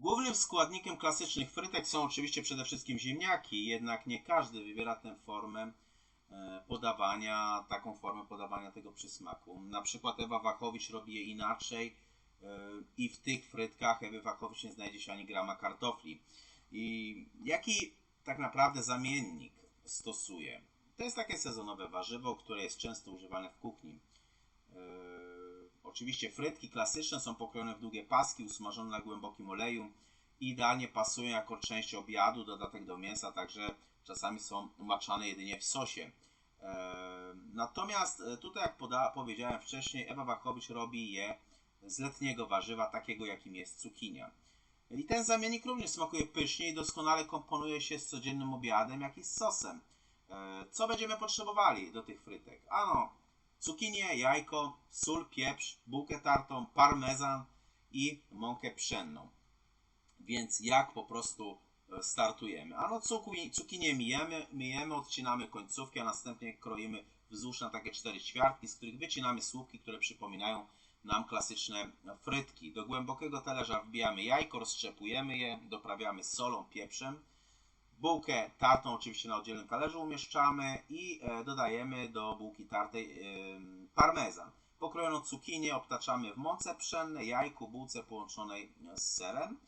Głównym składnikiem klasycznych frytek są oczywiście przede wszystkim ziemniaki, jednak nie każdy wybiera tę formę e, podawania, taką formę podawania tego przysmaku. Na przykład Ewa Wachowicz robi je inaczej e, i w tych frytkach Ewy Wachowicz nie znajdzie się ani grama kartofli. I jaki tak naprawdę zamiennik stosuje? To jest takie sezonowe warzywo, które jest często używane w kuchni. Oczywiście frytki klasyczne są pokrojone w długie paski, usmażone na głębokim oleju i idealnie pasują jako część obiadu, dodatek do mięsa, także czasami są maczane jedynie w sosie. Yy, natomiast e, tutaj, jak poda, powiedziałem wcześniej, Ewa Wachowicz robi je z letniego warzywa, takiego jakim jest cukinia. I ten zamiennik również smakuje pysznie i doskonale komponuje się z codziennym obiadem, jak i z sosem. E, co będziemy potrzebowali do tych frytek? Ano, cukinię, jajko, sól, pieprz, bułkę tartą, parmezan i mąkę pszenną. Więc jak po prostu e, startujemy? Ano, cukinię mijemy, myjemy, odcinamy końcówki, a następnie kroimy wzdłuż na takie cztery ćwiartki, z których wycinamy słupki, które przypominają nam klasyczne frytki. Do głębokiego talerza wbijamy jajko, rozszczepujemy je, doprawiamy solą, pieprzem. Bułkę tartą oczywiście na oddzielnym talerzu umieszczamy i e, dodajemy do bułki tartej parmezan. Pokrojoną cukinię obtaczamy w mące pszennej, jajku, bułce połączonej z serem.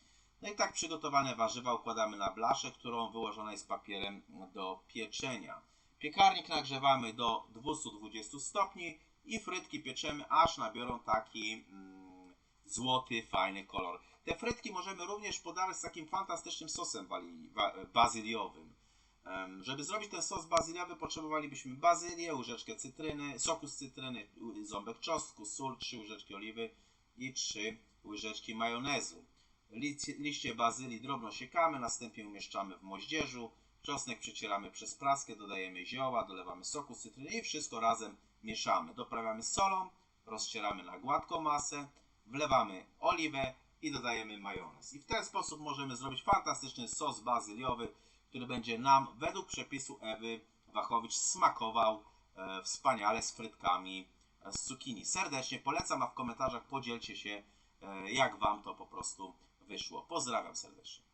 No i tak przygotowane warzywa układamy na blaszę, którą wyłożona jest papierem do pieczenia. Piekarnik nagrzewamy do 220 stopni i frytki pieczemy, aż nabiorą taki mm, złoty, fajny kolor. Te frytki możemy również podawać z takim fantastycznym sosem bazyliowym. Żeby zrobić ten sos bazyliowy potrzebowalibyśmy bazylię, łyżeczkę cytryny, soku z cytryny, ząbek czosnku, sól, 3 łyżeczki oliwy i 3 łyżeczki majonezu. Liście bazylii drobno siekamy, następnie umieszczamy w moździerzu. Czosnek przecieramy przez praskę, dodajemy zioła, dolewamy soku z cytryny i wszystko razem mieszamy. Doprawiamy solą, rozcieramy na gładką masę, wlewamy oliwę i dodajemy majonez. I w ten sposób możemy zrobić fantastyczny sos bazyliowy, który będzie nam według przepisu Ewy Wachowicz smakował e, wspaniale z frytkami e, z cukinii. Serdecznie polecam, a w komentarzach podzielcie się, e, jak Wam to po prostu wyszło. Pozdrawiam serdecznie.